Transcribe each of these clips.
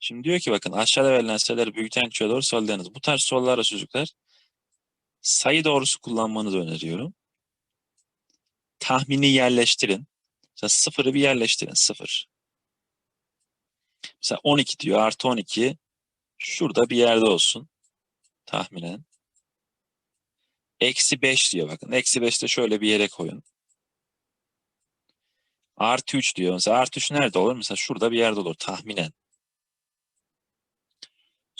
Şimdi diyor ki bakın aşağıda verilen sayıları büyükten küçüğe doğru sıralayınız. Bu tarz sorularda çocuklar sayı doğrusu kullanmanızı öneriyorum. Tahmini yerleştirin. Mesela sıfırı bir yerleştirin. Sıfır. Mesela 12 diyor. Artı 12 şurada bir yerde olsun. Tahminen. Eksi 5 diyor bakın. Eksi 5 de şöyle bir yere koyun. Artı 3 diyor. Mesela artı 3 nerede olur? Mesela şurada bir yerde olur tahminen.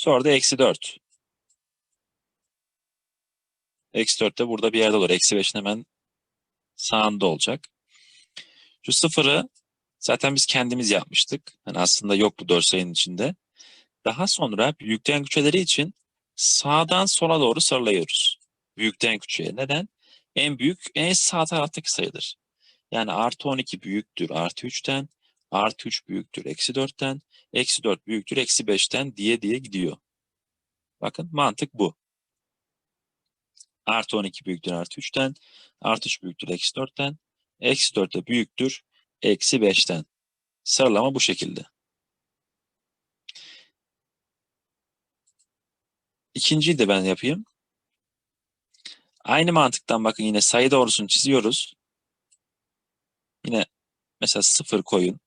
Sonra da eksi 4. Eksi 4 de burada bir yerde olur. Eksi 5'in hemen sağında olacak. Şu sıfırı zaten biz kendimiz yapmıştık. Yani aslında yok bu 4 sayının içinde. Daha sonra büyükten küçükleri için sağdan sola doğru sıralayıyoruz. Büyükten küçüğe. Neden? En büyük en sağ taraftaki sayıdır. Yani artı 12 büyüktür artı 3'ten, artı 3 büyüktür eksi 4'ten, eksi 4 büyüktür eksi 5'ten diye diye gidiyor. Bakın mantık bu. Artı 12 büyüktür artı 3'ten, artı 3 büyüktür eksi 4'ten, eksi 4 de büyüktür eksi 5'ten. Sıralama bu şekilde. İkinciyi de ben yapayım. Aynı mantıktan bakın yine sayı doğrusunu çiziyoruz. Yine mesela 0 koyun.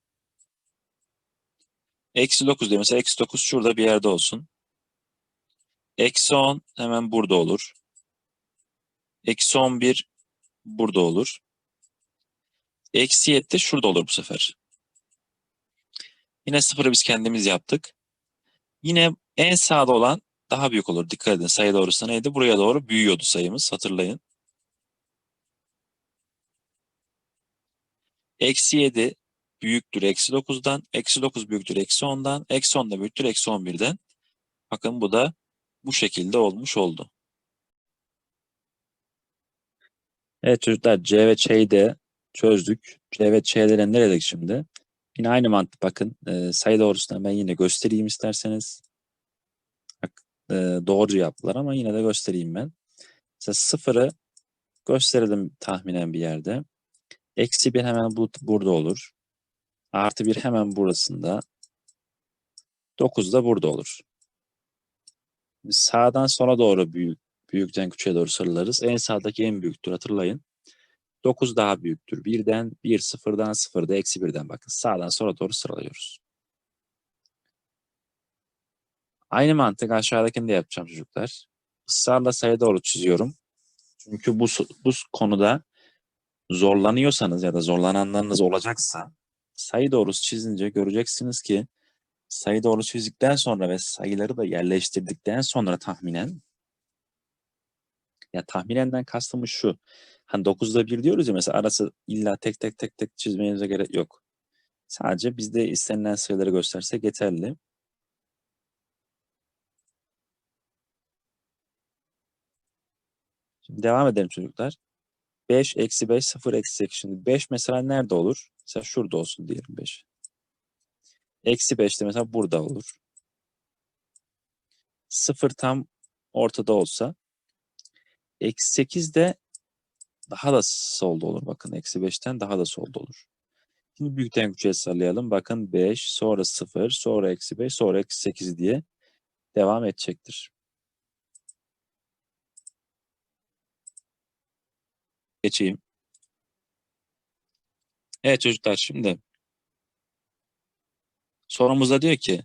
Eksi 9 diyor. Mesela eksi 9 şurada bir yerde olsun. Eksi 10 hemen burada olur. Eksi 11 burada olur. Eksi 7 de şurada olur bu sefer. Yine sıfırı biz kendimiz yaptık. Yine en sağda olan daha büyük olur. Dikkat edin sayı doğrusu neydi? Buraya doğru büyüyordu sayımız hatırlayın. Eksi 7 büyüktür eksi 9'dan. Eksi 9 büyüktür eksi 10'dan. Eksi 10 da büyüktür eksi 11'den. Bakın bu da bu şekilde olmuş oldu. Evet çocuklar C ve Ç'yi de çözdük. C ve Ç'lere neredik şimdi? Yine aynı mantık bakın. E, sayı doğrusuna ben yine göstereyim isterseniz. Bak, e, doğru yaptılar ama yine de göstereyim ben. Mesela sıfırı gösterelim tahminen bir yerde. Eksi 1 hemen bu, burada olur. Artı 1 hemen burasında. 9 da burada olur. Sağdan sola doğru büyük, büyükten küçüğe doğru sıralarız. En sağdaki en büyüktür hatırlayın. 9 daha büyüktür. 1'den 1, 0'dan 0'da eksi 1'den bakın. Sağdan sola doğru sıralıyoruz. Aynı mantık aşağıdakini de yapacağım çocuklar. Israrla sayı doğru çiziyorum. Çünkü bu, bu konuda zorlanıyorsanız ya da zorlananlarınız olacaksa sayı doğrusu çizince göreceksiniz ki sayı doğru çizdikten sonra ve sayıları da yerleştirdikten sonra tahminen ya tahminenden kastımız şu. Hani 9'da 1 diyoruz ya mesela arası illa tek tek tek tek çizmenize gerek yok. Sadece bizde istenilen sayıları göstersek yeterli. Şimdi devam edelim çocuklar. 5 eksi 5 0 eksi 8. Şimdi 5 mesela nerede olur? Mesela şurada olsun diyelim 5. Eksi 5 de mesela burada olur. 0 tam ortada olsa. Eksi 8 de daha da solda olur. Bakın eksi 5'ten daha da solda olur. Şimdi büyükten küçüğe sallayalım. Bakın 5, sonra 0, sonra eksi 5, sonra eksi 8 diye devam edecektir. Geçeyim. Evet çocuklar şimdi sorumuzda diyor ki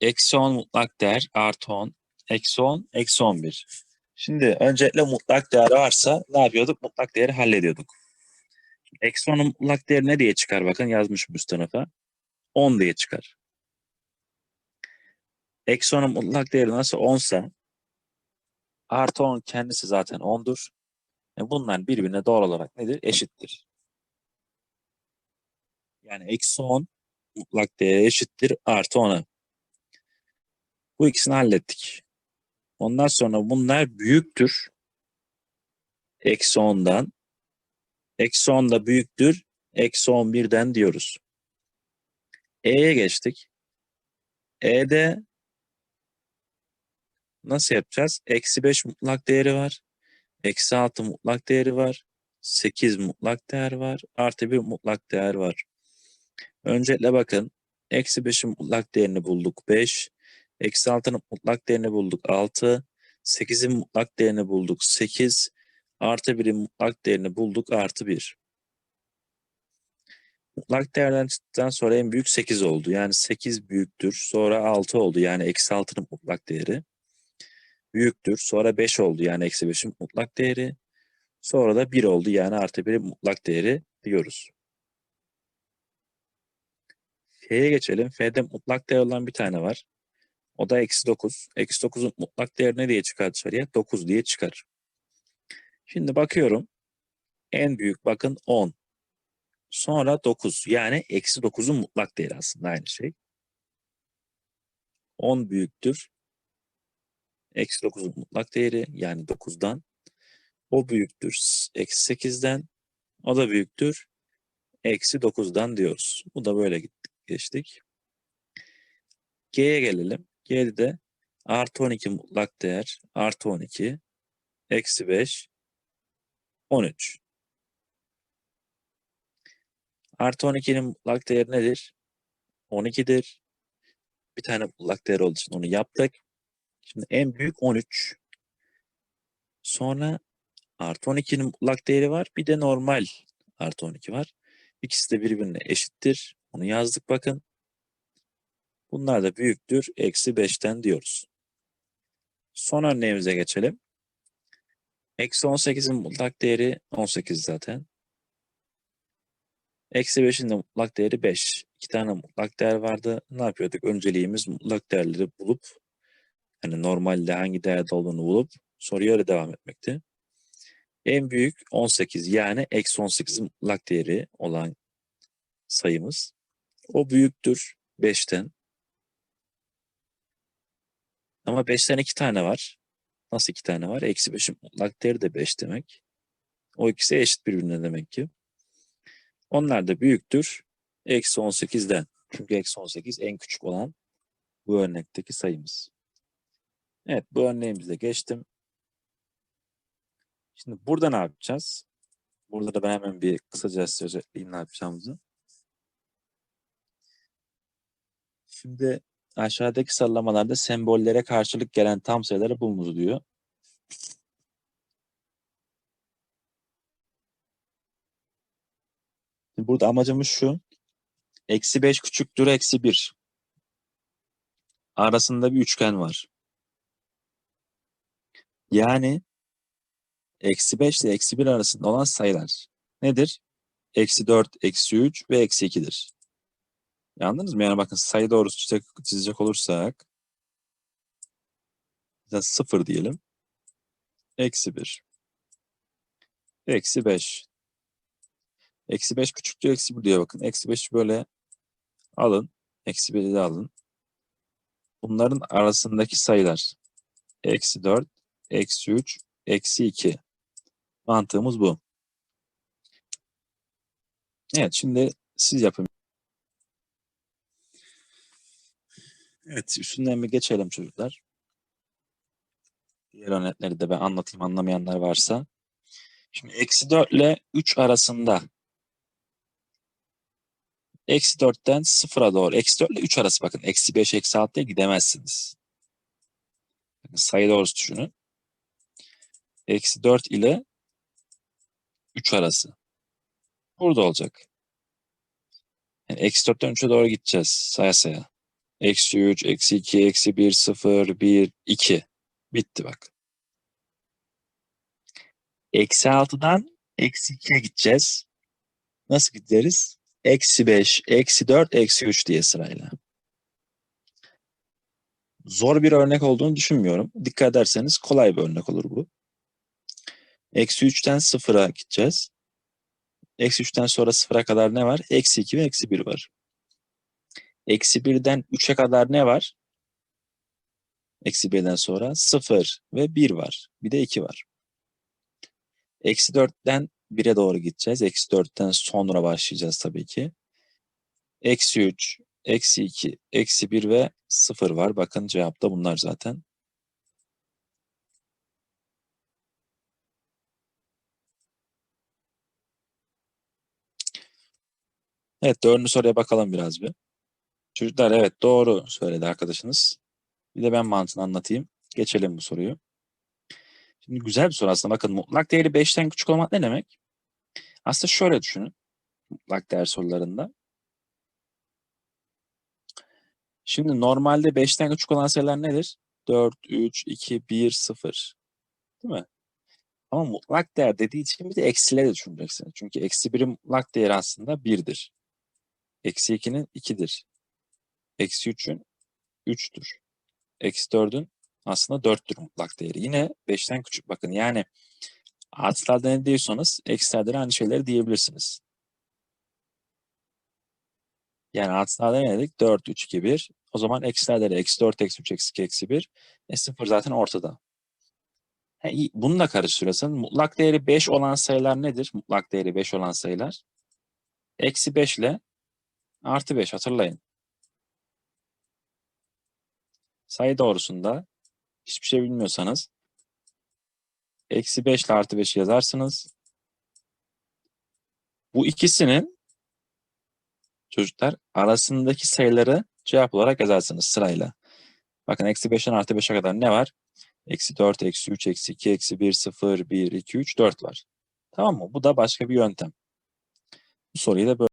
eksi 10 mutlak değer artı 10 eksi 10 eksi 11. Şimdi öncelikle mutlak değer varsa ne yapıyorduk? Mutlak değeri hallediyorduk. Eksi 10'un mutlak değeri ne diye çıkar? Bakın yazmışım üst tarafa. 10 diye çıkar. Eksi 10'un mutlak değeri nasıl 10 ise artı 10 kendisi zaten 10'dur. E bunlar birbirine doğal olarak nedir? Eşittir. Yani eksi 10 mutlak değeri eşittir artı 10'a. Bu ikisini hallettik. Ondan sonra bunlar büyüktür. Eksi 10'dan. Eksi 10 da büyüktür. Eksi 11'den diyoruz. E'ye geçtik. E'de nasıl yapacağız? Eksi 5 mutlak değeri var. Eksi 6 mutlak değeri var. 8 mutlak değer var. Artı 1 mutlak değer var. Öncelikle bakın. Eksi 5'in mutlak değerini bulduk 5. Eksi 6'nın mutlak değerini bulduk 6. 8'in mutlak değerini bulduk 8. Artı 1'in mutlak değerini bulduk artı 1. Mutlak değerden çıktıktan sonra en büyük 8 oldu. Yani 8 büyüktür. Sonra 6 oldu. Yani eksi 6'nın mutlak değeri. Büyüktür. Sonra 5 oldu. Yani eksi 5'in mutlak değeri. Sonra da 1 oldu. Yani artı 1'in mutlak değeri diyoruz. F'ye geçelim. F'de mutlak değer olan bir tane var. O da eksi 9. Eksi 9'un mutlak değeri ne diye çıkar dışarıya? 9 diye çıkar. Şimdi bakıyorum. En büyük bakın 10. Sonra 9. Yani eksi 9'un mutlak değeri aslında aynı şey. 10 büyüktür. Eksi 9'un mutlak değeri yani 9'dan. O büyüktür eksi 8'den. O da büyüktür. Eksi 9'dan diyoruz. Bu da böyle gittik, geçtik. G'ye gelelim. G'de de artı 12 mutlak değer. Artı 12. Eksi 5. 13. Artı 12'nin mutlak değeri nedir? 12'dir. Bir tane mutlak değer olduğu için onu yaptık. Şimdi en büyük 13. Sonra artı 12'nin mutlak değeri var. Bir de normal artı 12 var. İkisi de birbirine eşittir. Onu yazdık bakın. Bunlar da büyüktür. Eksi 5'ten diyoruz. Son örneğimize geçelim. Eksi 18'in mutlak değeri 18 zaten. Eksi 5'in de mutlak değeri 5. İki tane mutlak değer vardı. Ne yapıyorduk? Önceliğimiz mutlak değerleri bulup hani normalde hangi değerde olduğunu bulup soruya öyle devam etmekti. En büyük 18 yani eksi 18'in mutlak değeri olan sayımız. O büyüktür 5'ten. Ama 5'ten 2 tane var. Nasıl 2 tane var? Eksi 5'in mutlak değeri de 5 demek. O ikisi eşit birbirine demek ki. Onlar da büyüktür. Eksi 18'den. Çünkü eksi 18 en küçük olan bu örnekteki sayımız. Evet bu örneğimize geçtim. Şimdi burada ne yapacağız? Burada da ben hemen bir kısaca size özetleyeyim ne yapacağımızı. Şimdi aşağıdaki sallamalarda sembollere karşılık gelen tam sayıları bulunuz diyor. Burada amacımız şu. Eksi 5 küçüktür eksi 1. Arasında bir üçgen var. Yani eksi 5 ile eksi 1 arasında olan sayılar nedir? Eksi 4, eksi 3 ve eksi 2'dir. Anladınız mı? Yani bakın sayı doğrusu çizecek olursak mesela 0 diyelim. Eksi 1. Eksi 5. Eksi 5 küçüktür eksi 1 diyor bakın. Eksi 5 böyle alın. Eksi 1'i de alın. Bunların arasındaki sayılar. Eksi 4, eksi 3, eksi 2. Mantığımız bu. Evet şimdi siz yapın. Evet üstünden bir geçelim çocuklar. Diğer örnekleri de ben anlatayım anlamayanlar varsa. Şimdi eksi 4 ile 3 arasında Eksi 4'ten 0'a doğru. Eksi 4 ile 3 arası bakın. Eksi 5, eksi 6'ya gidemezsiniz. Sayı doğrusu düşünün. Eksi 4 ile 3 arası. Burada olacak. Yani eksi 4'ten 3'e doğru gideceğiz. Saya saya. Eksi 3, eksi 2, eksi 1, 0, 1, 2. Bitti bak. Eksi 6'dan eksi 2'ye gideceğiz. Nasıl gideriz? Eksi 5, eksi 4, eksi 3 diye sırayla. Zor bir örnek olduğunu düşünmüyorum. Dikkat ederseniz kolay bir örnek olur bu. Eksi 3'ten 0'a gideceğiz. Eksi 3'ten sonra 0'a kadar ne var? Eksi 2 ve eksi 1 var. Eksi 1'den 3'e kadar ne var? Eksi 1'den sonra 0 ve 1 var. Bir de 2 var. Eksi 4'ten 1'e doğru gideceğiz. Eksi 4'ten sonra başlayacağız tabii ki. Eksi 3, eksi 2, eksi 1 ve 0 var. Bakın cevapta bunlar zaten. Evet dördüncü soruya bakalım biraz bir. Çocuklar evet doğru söyledi arkadaşınız. Bir de ben mantığını anlatayım. Geçelim bu soruyu. Şimdi güzel bir soru aslında. Bakın mutlak değeri 5'ten küçük olmak ne demek? Aslında şöyle düşünün. Mutlak değer sorularında. Şimdi normalde 5'ten küçük olan sayılar nedir? 4, 3, 2, 1, 0. Değil mi? Ama mutlak değer dediği için bir de eksileri de düşüneceksiniz. Çünkü eksi 1'in mutlak değeri aslında 1'dir. Eksi 2'nin 2'dir. Eksi 3'ün 3'tür. Eksi 4'ün aslında 4'tür mutlak değeri. Yine 5'ten küçük bakın. Yani artılarda ne diyorsanız eksilerde de aynı şeyleri diyebilirsiniz. Yani artılarda ne dedik? 4, 3, 2, 1. O zaman eksilerde de eksi 4, eksi 3, eksi 2, eksi 1. E 0 zaten ortada. He, iyi. Bunu da karıştırıyorsun. Mutlak değeri 5 olan sayılar nedir? Mutlak değeri 5 olan sayılar. Eksi 5 ile artı 5 hatırlayın. Sayı doğrusunda hiçbir şey bilmiyorsanız eksi 5 ile artı 5 yazarsınız. Bu ikisinin çocuklar arasındaki sayıları cevap olarak yazarsınız sırayla. Bakın eksi 5'ten artı 5'e kadar ne var? Eksi 4, eksi 3, eksi 2, eksi 1, 0, 1, 2, 3, 4 var. Tamam mı? Bu da başka bir yöntem. Bu soruyu da böyle